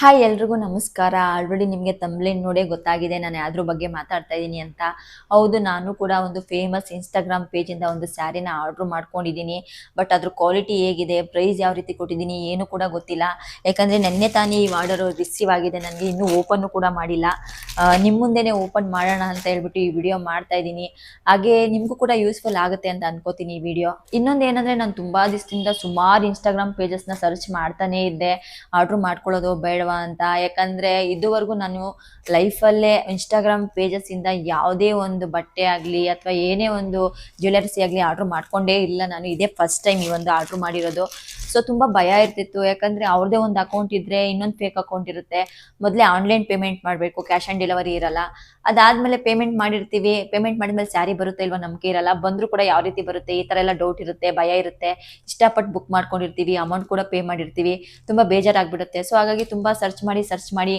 Hi ಎಲ್ರಿಗೂ ನಮಸ್ಕಾರ. Already ನಿಮಗೆ ತಂಬ್ಲಿನ್ ನೋಡೇ ಗೊತ್ತಾಗಿದೆ. ನಾನು ಯಾವ್ದ್ರ ಬಗ್ಗೆ ಮಾತಾಡ್ತಾ ಇದ್ದೀನಿ ಅಂತ. ಹೌದು, ನಾನು ಕೂಡ ಒಂದು ಫೇಮಸ್ ಇನ್ಸ್ಟಾಗ್ರಾಮ್ ಪೇಜಿಂದ ಒಂದು ಸ್ಯಾರಿನ ಆರ್ಡ್ರ್ ಮಾಡ್ಕೊಂಡಿದ್ದೀನಿ ಬಟ್ ಅದ್ರ ಕ್ವಾಲಿಟಿ ಹೇಗಿದೆ? ಪ್ರೈಸ್ ಯಾವ ರೀತಿ ಕೊಟ್ಟಿದ್ದೀನಿ ಏನು ಕೂಡ ಗೊತ್ತಿಲ್ಲ. ಯಾಕಂದರೆ ನೆನ್ನೆ ತಾನೇ ಈ ಆರ್ಡರ್ ರಿಸೀವ್ ಆಗಿದೆ. ನನಗೆ ಇನ್ನೂ ಓಪನ್ನು ಕೂಡ ಮಾಡಿಲ್ಲ. ನಿಮ್ಮ ಮುಂದೆನೆ ಓಪನ್ ಮಾಡೋಣ ಅಂತ ಹೇಳ್ಬಿಟ್ಟು ಈ ವಿಡಿಯೋ ಮಾಡ್ತಾ ಇದ್ದೀನಿ. ಹಾಗೆ ನಿಮಗೂ ಕೂಡ ಯೂಸ್ಫುಲ್ ಆಗುತ್ತೆ ಅಂತ ಅನ್ಕೋತೀನಿ ಈ ವಿಡಿಯೋ. ಇನ್ನೊಂದು ಏನಂದ್ರೆ ನಾನು ತುಂಬಾ ದಿವಸದಿಂದ ಸುಮಾರು ಇನ್ಸ್ಟಾಗ್ರಾಮ್ ಪೇಜಸ್ನ ಸರ್ಚ್ ಮಾಡ್ತಾನೆ ಇದ್ದೆ. ಆರ್ಡರ್ ಮಾಡ್ಕೊಳ್ಳೋದು ಬೇಡವಾ ಅಂತ. ಯಾಕಂದ್ರೆ ಇದುವರೆಗೂ ನಾನು ಲೈಫಲ್ಲೇ ಇನ್ಸ್ಟಾಗ್ರಾಮ್ ಪೇಜಸ್ ಇಂದ ಯಾವುದೇ ಒಂದು ಬಟ್ಟೆ ಆಗಲಿ ಅಥವಾ ಏನೇ ಒಂದು ಜ್ಯುವೆಲರ್ಸಿ ಆಗಲಿ ಆರ್ಡರ್ ಮಾಡ್ಕೊಂಡೇ ಇಲ್ಲ ನಾನು. ಇದೇ ಫಸ್ಟ್ ಟೈಮ್ ಈ ಒಂದು ಆರ್ಡರ್ ಮಾಡಿರೋದು. ಸೊ ತುಂಬಾ ಭಯ ಇರ್ತಿತ್ತು. ಯಾಕಂದ್ರೆ ಅವ್ರದೇ ಒಂದು ಅಕೌಂಟ್ ಇದ್ರೆ ಇನ್ನೊಂದು ಫೇಕ್ ಅಕೌಂಟ್ ಇರುತ್ತೆ. ಮೊದಲೇ ಆನ್ಲೈನ್ ಪೇಮೆಂಟ್ ಮಾಡಬೇಕು ಕ್ಯಾಶ್ ಆನ್ ಡೆಲಿವರಿ ಇರಲ್ಲ. ಅದಾದ್ಮೇಲೆ ಪೇಮೆಂಟ್ ಮಾಡಿರ್ತೀವಿ. ಪೇಮೆಂಟ್ ಮಾಡಿದ್ಮೇಲೆ ಸ್ಯಾರಿ ಬರುತ್ತೆ ಇಲ್ವಾ ನಮ್ಗೆ ಇರಲ್ಲ. ಬಂದ್ರು ಕೂಡ ಯಾವ ರೀತಿ ಬರುತ್ತೆ? ಈ ತರ ಎಲ್ಲ ಡೌಟ್ ಇರುತ್ತೆ, ಭಯ ಇರುತ್ತೆ. ಇಷ್ಟಪಟ್ಟು ಬುಕ್ ಮಾಡ್ಕೊಂಡಿರ್ತೀವಿ. ಅಮೌಂಟ್ ಕೂಡ ಪೇ ಮಾಡಿರ್ತೀವಿ. ತುಂಬಾ ಬೇಜಾರಾಗ್ಬಿಡುತ್ತೆ. ಸೊ ಹಾಗಾಗಿ ತುಂಬಾ ಸರ್ಚ್ ಮಾಡಿ ಸರ್ಚ್ ಮಾಡಿ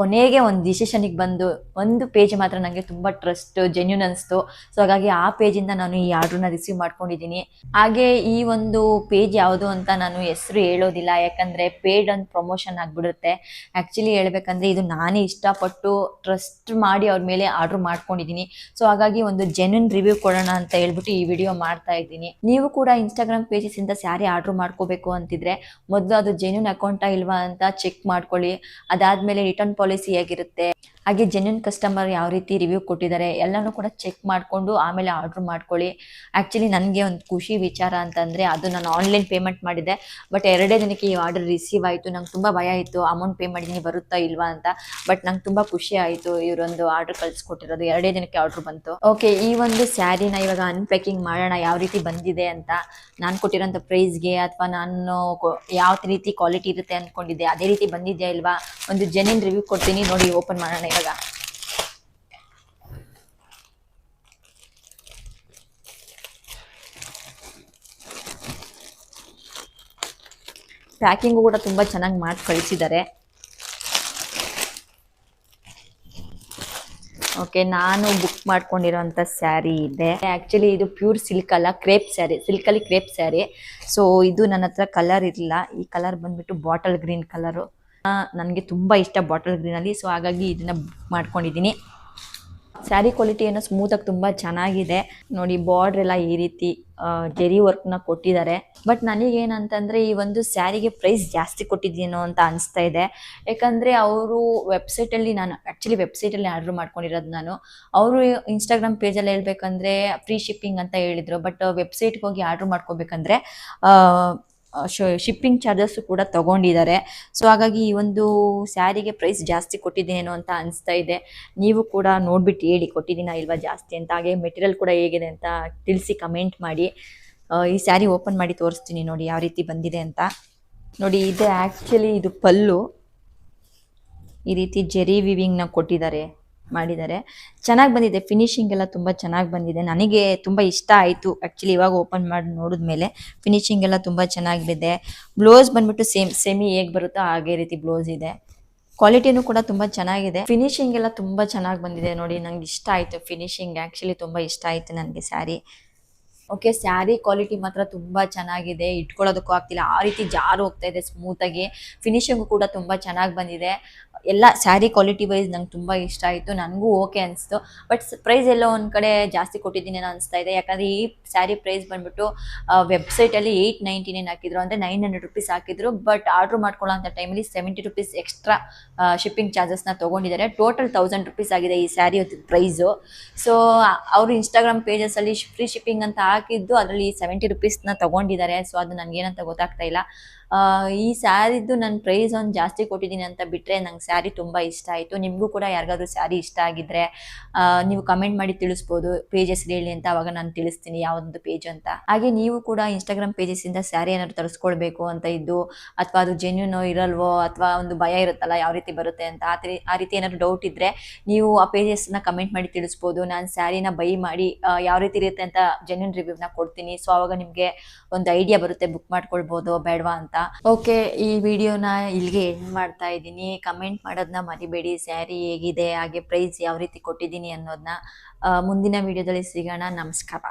ಕೊನೆಗೆ ಒಂದು ಡಿಸಿಷನಿಗೆ ಬಂದು ಒಂದು ಪೇಜ್ ಮಾತ್ರ ನನಗೆ ತುಂಬ ಟ್ರಸ್ಟ್ ಜೆನ್ಯೂನ್ ಅನಿಸ್ತು. ಸೊ ಹಾಗಾಗಿ ಆ ಪೇಜಿಂದ ನಾನು ಈ ಆರ್ಡ್ರನ್ನ ರಿಸೀವ್ ಮಾಡ್ಕೊಂಡಿದ್ದೀನಿ. ಹಾಗೆ ಈ ಒಂದು ಪೇಜ್ ಯಾವುದು ಅಂತ ನಾನು ಹೆಸರು ಹೇಳೋದಿಲ್ಲ. ಯಾಕಂದರೆ ಪೇಡ್ ಒಂದು ಪ್ರಮೋಷನ್ ಆಗಿಬಿಡುತ್ತೆ. ಆ್ಯಕ್ಚುಲಿ ಹೇಳಬೇಕಂದ್ರೆ ಇದು ನಾನೇ ಇಷ್ಟಪಟ್ಟು ಟ್ರಸ್ಟ್ ಮಾಡಿ ಅವ್ರ ಮೇಲೆ ಆರ್ಡ್ರ್ ಮಾಡ್ಕೊಂಡಿದ್ದೀನಿ. ಸೊ ಹಾಗಾಗಿ ಒಂದು ಜೆನ್ಯೂನ್ ರಿವ್ಯೂ ಕೊಡೋಣ ಅಂತ ಹೇಳ್ಬಿಟ್ಟು ಈ ವಿಡಿಯೋ ಮಾಡ್ತಾ ಇದ್ದೀನಿ. ನೀವು ಕೂಡ ಇನ್ಸ್ಟಾಗ್ರಾಮ್ ಇಂದ ಸ್ಯಾರಿ ಆರ್ಡ್ರ್ ಮಾಡ್ಕೋಬೇಕು ಅಂತಿದ್ರೆ ಮೊದಲು ಅದು ಜೆನ್ಯೂನ್ ಅಕೌಂಟಾ ಇಲ್ವಾ ಅಂತ ಚೆಕ್ ಮಾಡ್ಕೊಳ್ಳಿ. ಅದಾದಮೇಲೆ ರಿಟರ್ನ್ ಪಾಲಿಸಿ ಹೇಗಿರುತ್ತೆ ಹಾಗೆ ಜೆನ್ಯೂನ್ ಕಸ್ಟಮರ್ ಯಾವ ರೀತಿ ರಿವ್ಯೂ ಕೊಟ್ಟಿದ್ದಾರೆ ಎಲ್ಲನೂ ಕೂಡ ಚೆಕ್ ಮಾಡಿಕೊಂಡು ಆಮೇಲೆ ಆರ್ಡ್ರ್ ಮಾಡ್ಕೊಳ್ಳಿ. ಆ್ಯಕ್ಚುಲಿ ನನಗೆ ಒಂದು ಖುಷಿ ವಿಚಾರ ಅಂತಂದರೆ ಅದು ನಾನು ಆನ್ಲೈನ್ ಪೇಮೆಂಟ್ ಮಾಡಿದ್ದೆ ಬಟ್ ಎರಡೇ ದಿನಕ್ಕೆ ಈ ಆರ್ಡರ್ ರಿಸೀವ್ ಆಯಿತು. ನಂಗೆ ತುಂಬ ಭಯ ಇತ್ತು. ಅಮೌಂಟ್ ಪೇ ಮಾಡಿದ್ದೀನಿ ಬರುತ್ತಾ ಇಲ್ವಾ ಅಂತ. ಬಟ್ ನಂಗೆ ತುಂಬ ಖುಷಿ ಆಯಿತು ಇವರೊಂದು ಆರ್ಡರ್ ಕಳಿಸ್ಕೊಟ್ಟಿರೋದು. ಎರಡೇ ದಿನಕ್ಕೆ ಆರ್ಡ್ರ್ ಬಂತು. ಓಕೆ ಈ ಒಂದು ಸ್ಯಾರಿನ ಇವಾಗ ಅನ್ಪ್ಯಾಕಿಂಗ್ ಮಾಡೋಣ, ಯಾವ ರೀತಿ ಬಂದಿದೆ ಅಂತ ನಾನು ಕೊಟ್ಟಿರೋಂಥ ಪ್ರೈಸ್ಗೆ ಅಥವಾ ನಾನು ಯಾವ ರೀತಿ ಕ್ವಾಲಿಟಿ ಇರುತ್ತೆ ಅಂದ್ಕೊಂಡಿದ್ದೆ ಅದೇ ರೀತಿ ಬಂದಿದೆಯಾ ಇಲ್ವಾ? ಒಂದು ಜೆನ್ಯೂನ್ ರಿವ್ಯೂ ಕೊಡ್ತೀನಿ. ನೋಡಿ ಓಪನ್ ಮಾಡೋಣ ಇವಾಗ ಪ್ಯಾಕಿಂಗು ಕೂಡ ತುಂಬ ಚೆನ್ನಾಗಿ ಮಾಡಿ ಕಳಿಸಿದ್ದಾರೆ ಓಕೆ, ನಾನು ಬುಕ್ ಮಾಡ್ಕೊಂಡಿರೋಂಥ ಸ್ಯಾರಿ ಇದೆ. ಆ್ಯಕ್ಚುಲಿ ಇದು ಪ್ಯೂರ್ ಸಿಲ್ಕ್ ಅಲ್ಲ, ಕ್ರೇಪ್ ಸ್ಯಾರಿ, ಸಿಲ್ಕಲ್ಲಿ ಕ್ರೇಪ್ ಸ್ಯಾರಿ. ಸೊ, ಇದು ನನ್ನ ಹತ್ರ ಕಲರ್ ಇರಲಿಲ್ಲ. ಈ ಕಲರ್ ಬಂದ್ಬಿಟ್ಟು ಬಾಟಲ್ ಗ್ರೀನ್ ಕಲರು. ನನಗೆ ತುಂಬ ಇಷ್ಟ ಬಾಟಲ್ ಗ್ರೀನಲ್ಲಿ, ಸೊ ಹಾಗಾಗಿ ಇದನ್ನು ಬುಕ್ ಮಾಡ್ಕೊಂಡಿದ್ದೀನಿ. ಸ್ಯಾರಿ ಕ್ವಾಲಿಟಿ ಏನೋ ಸ್ಮೂತಾಗಿ ತುಂಬ ಚೆನ್ನಾಗಿದೆ. ನೋಡಿ ಬಾರ್ಡ್ರ್ ಎಲ್ಲ ಈ ರೀತಿ ಜೆರಿ ವರ್ಕ್ನ ಕೊಟ್ಟಿದ್ದಾರೆ. ಬಟ್ ನನಗೇನಂತಂದರೆ ಈ ಒಂದು ಸ್ಯಾರಿಗೆ ಪ್ರೈಸ್ ಜಾಸ್ತಿ ಕೊಟ್ಟಿದ್ದೀನೋ ಅಂತ ಅನಿಸ್ತಾ ಇದೆ. ಯಾಕಂದರೆ ಅವರು ವೆಬ್ಸೈಟಲ್ಲಿ ನಾನು ಆ್ಯಕ್ಚುಲಿ ವೆಬ್ಸೈಟಲ್ಲಿ ಆರ್ಡ್ರ್ ಮಾಡ್ಕೊಂಡಿರೋದು ನಾನು. ಅವರು ಇನ್ಸ್ಟಾಗ್ರಾಮ್ ಪೇಜಲ್ಲಿ ಹೇಳ್ಬೇಕಂದ್ರೆ ಫ್ರೀ ಶಿಪ್ಪಿಂಗ್ ಅಂತ ಹೇಳಿದರು. ಬಟ್ ವೆಬ್ಸೈಟ್ಗೆ ಹೋಗಿ ಆರ್ಡ್ರ್ ಮಾಡ್ಕೋಬೇಕಂದ್ರೆ ಶಿಪ್ಪಿಂಗ್ ಚಾರ್ಜಸ್ಸು ಕೂಡ ತಗೊಂಡಿದ್ದಾರೆ. ಸೊ, ಹಾಗಾಗಿ ಈ ಒಂದು ಸ್ಯಾರಿಗೆ ಪ್ರೈಸ್ ಜಾಸ್ತಿ ಕೊಟ್ಟಿದ್ದೇನೋ ಅಂತ ಅನಿಸ್ತಾ ಇದೆ. ನೀವು ಕೂಡ ನೋಡ್ಬಿಟ್ಟು ಹೇಳಿ, ಕೊಟ್ಟಿದ್ದೀನಾ ಇಲ್ವಾ ಜಾಸ್ತಿ ಅಂತ. ಹಾಗೆ ಮೆಟೀರಿಯಲ್ ಕೂಡ ಹೇಗಿದೆ ಅಂತ ತಿಳಿಸಿ ಕಮೆಂಟ್ ಮಾಡಿ. ಈ ಸ್ಯಾರಿ ಓಪನ್ ಮಾಡಿ ತೋರಿಸ್ತೀನಿ ನೋಡಿ ಯಾವ ರೀತಿ ಬಂದಿದೆ ಅಂತ. ನೋಡಿ, ಇದೆ ಆ್ಯಕ್ಚುಲಿ ಇದು ಪಲ್ಲು. ಈ ರೀತಿ ಜೆರಿ ವಿವಿಂಗ್ನ ಕೊಟ್ಟಿದ್ದಾರೆ. ಮಾಡಿದ್ದಾರೆ. ಚೆನ್ನಾಗಿ ಬಂದಿದೆ. ಫಿನಿಶಿಂಗ್ ಎಲ್ಲ ತುಂಬ ಚೆನ್ನಾಗಿ ಬಂದಿದೆ. ನನಗೆ ತುಂಬ ಇಷ್ಟ ಆಯಿತು. ಆ್ಯಕ್ಚುಲಿ ಇವಾಗ ಓಪನ್ ಮಾಡಿ ನೋಡಿದ ಮೇಲೆ ಫಿನಿಶಿಂಗ್ ಎಲ್ಲ ತುಂಬ ಚೆನ್ನಾಗಿದೆ. ಬ್ಲೌಸ್ ಬಂದ್ಬಿಟ್ಟು ಸೇಮ್ ಸೆಮಿ ಹೇಗೆ ಬರುತ್ತೋ ಹಾಗೆ ರೀತಿ ಬ್ಲೌಸ್ ಇದೆ. ಕ್ವಾಲಿಟಿನೂ ಕೂಡ ತುಂಬ ಚೆನ್ನಾಗಿದೆ. ಫಿನಿಶಿಂಗ್ ಎಲ್ಲ ತುಂಬ ಚೆನ್ನಾಗಿ ಬಂದಿದೆ ನೋಡಿ. ನಂಗೆ ಇಷ್ಟ ಆಯಿತು ಫಿನಿಶಿಂಗ್ ಆ್ಯಕ್ಚುಲಿ ತುಂಬ ಇಷ್ಟ ಆಯಿತು ನನಗೆ ಸ್ಯಾರಿ ಓಕೆ ಸ್ಯಾರಿ ಕ್ವಾಲಿಟಿ ಮಾತ್ರ ತುಂಬಾ ಚೆನ್ನಾಗಿದೆ. ಇಟ್ಕೊಳ್ಳೋದಕ್ಕೂ ಆಗ್ತಿಲ್ಲ. ಆ ರೀತಿ ಜಾರು ಹೋಗ್ತಾ ಇದೆ ಸ್ಮೂತಾಗಿ ಫಿನಿಶಿಂಗು ಕೂಡ ತುಂಬಾ ಚೆನ್ನಾಗಿ ಬಂದಿದೆ. ಎಲ್ಲ ಸ್ಯಾರಿ ಕ್ವಾಲಿಟಿ ವೈಸ್ ನಂಗೆ ತುಂಬ ಇಷ್ಟ ಆಯಿತು. ನನಗೂ ಓಕೆ ಅನಿಸ್ತು. ಬಟ್ ಪ್ರೈಸ್ ಎಲ್ಲೋ ಒಂದು ಕಡೆ ಜಾಸ್ತಿ ಕೊಟ್ಟಿದ್ದೀನಿ ಅನ್ನೋ ಅನಿಸ್ತಾ ಇದೆ. ಯಾಕಂದರೆ ಈ ಸ್ಯಾರಿ ಪ್ರೈಸ್ ಬಂದ್ಬಿಟ್ಟು ವೆಬ್ಸೈಟಲ್ಲಿ ಏಯ್ಟ್ ನೈಂಟಿ ನೈನ್ ಹಾಕಿದ್ರು. ಅಂದರೆ ನೈನ್ ಹಂಡ್ರೆಡ್ ರುಪೀಸ್ ಹಾಕಿದ್ರು. ಬಟ್ ಆರ್ಡ್ರ್ ಮಾಡ್ಕೊಳ್ಳೋ ಟೈಮಲ್ಲಿ ಸೆವೆಂಟಿ ರುಪೀಸ್ ಎಕ್ಸ್ಟ್ರಾ ಶಿಪ್ಪಿಂಗ್ ಚಾರ್ಜಸ್ನ ತೊಗೊಂಡಿದ್ದಾರೆ. ಟೋಟಲ್ ತೌಸಂಡ್ ರುಪೀಸ್ ಆಗಿದೆ ಈ ಸ್ಯಾರಿ ಪ್ರೈಸು ಸೊ ಅವರು ಇನ್ಸ್ಟಾಗ್ರಾಮ್ ಪೇಜಸಲ್ಲಿ ಫ್ರೀ ಶಿಪ್ಪಿಂಗ್ ಅಂತ ಹಾಕಿದ್ದು ಅದರಲ್ಲಿ ಸೆವೆಂಟಿ ರುಪೀಸ್ನ ತಗೊಂಡಿದ್ದಾರೆ. ಸೊ ಅದು ನನಗೇನಂತ ಗೊತ್ತಾಗ್ತಾ ಇಲ್ಲ. ಈ ಸ್ಯಾರಿದ್ದು ನನ್ನ ಪ್ರೈಸ್ ಒಂದು ಜಾಸ್ತಿ ಕೊಟ್ಟಿದ್ದೀನಿ ಅಂತ ಬಿಟ್ಟರೆ ನಂಗೆ ಸ್ಯಾರಿ ತುಂಬ ಇಷ್ಟ ಆಯಿತು. ನಿಮಗೂ ಕೂಡ ಯಾರಿಗಾದ್ರೂ ಸ್ಯಾರಿ ಇಷ್ಟ ಆಗಿದ್ರೆ ನೀವು ಕಮೆಂಟ್ ಮಾಡಿ ತಿಳಿಸ್ಬೋದು ಪೇಜಸ್ ಹೇಳಿ ಅಂತ ಅವಾಗ ನಾನು ತಿಳಿಸ್ತೀನಿ ಯಾವೊಂದು ಪೇಜ್ ಅಂತ. ಹಾಗೆ ನೀವು ಕೂಡ ಇನ್ಸ್ಟಾಗ್ರಾಮ್ ಪೇಜಸ್ಸಿಂದ ಸ್ಯಾರಿ ಏನಾದ್ರು ತರಿಸ್ಕೊಳ್ಬೇಕು ಅಂತ ಇದ್ದು, ಅಥವಾ ಅದು ಜೆನ್ಯೂನೋ ಇರಲ್ವೋ, ಅಥವಾ ಒಂದು ಭಯ ಇರುತ್ತಲ್ಲ ಯಾವ ರೀತಿ ಬರುತ್ತೆ ಅಂತ, ಆ ರೀತಿ ಏನಾದ್ರು ಡೌಟ್ ಇದ್ದರೆ ನೀವು ಆ ಪೇಜಸ್ನ ಕಮೆಂಟ್ ಮಾಡಿ ತಿಳಿಸ್ಬೋದು. ನಾನು ಸ್ಯಾರಿನ ಬೈ ಮಾಡಿ ಯಾವ ರೀತಿ ಇರುತ್ತೆ ಅಂತ ಜೆನ್ಯೂನ್ ರಿವ್ಯೂನ ಕೊಡ್ತೀನಿ. ಸೊ ಅವಾಗ ನಿಮಗೆ ಒಂದು ಐಡಿಯಾ ಬರುತ್ತೆ ಬುಕ್ ಮಾಡ್ಕೊಳ್ಬೋದು, ಬೇಡವಾ ಓಕೆ ಈ ವಿಡಿಯೋನ ಇಲ್ಲಿಗೆ ಎಂಡ್ ಮಾಡ್ತಾ ಇದ್ದೀನಿ. ಕಮೆಂಟ್ ಮಾಡೋದನ್ನ ಮರಿಬೇಡಿ. ಸ್ಯಾರಿ ಹೇಗಿದೆ, ಹಾಗೆ ಪ್ರೈಸ್ ಯಾವ ರೀತಿ ಕೊಟ್ಟಿದ್ದೀನಿ ಅನ್ನೋದನ್ನ ಮುಂದಿನ ವಿಡಿಯೋದಲ್ಲಿ ಸಿಗೋಣ. ನಮಸ್ಕಾರ.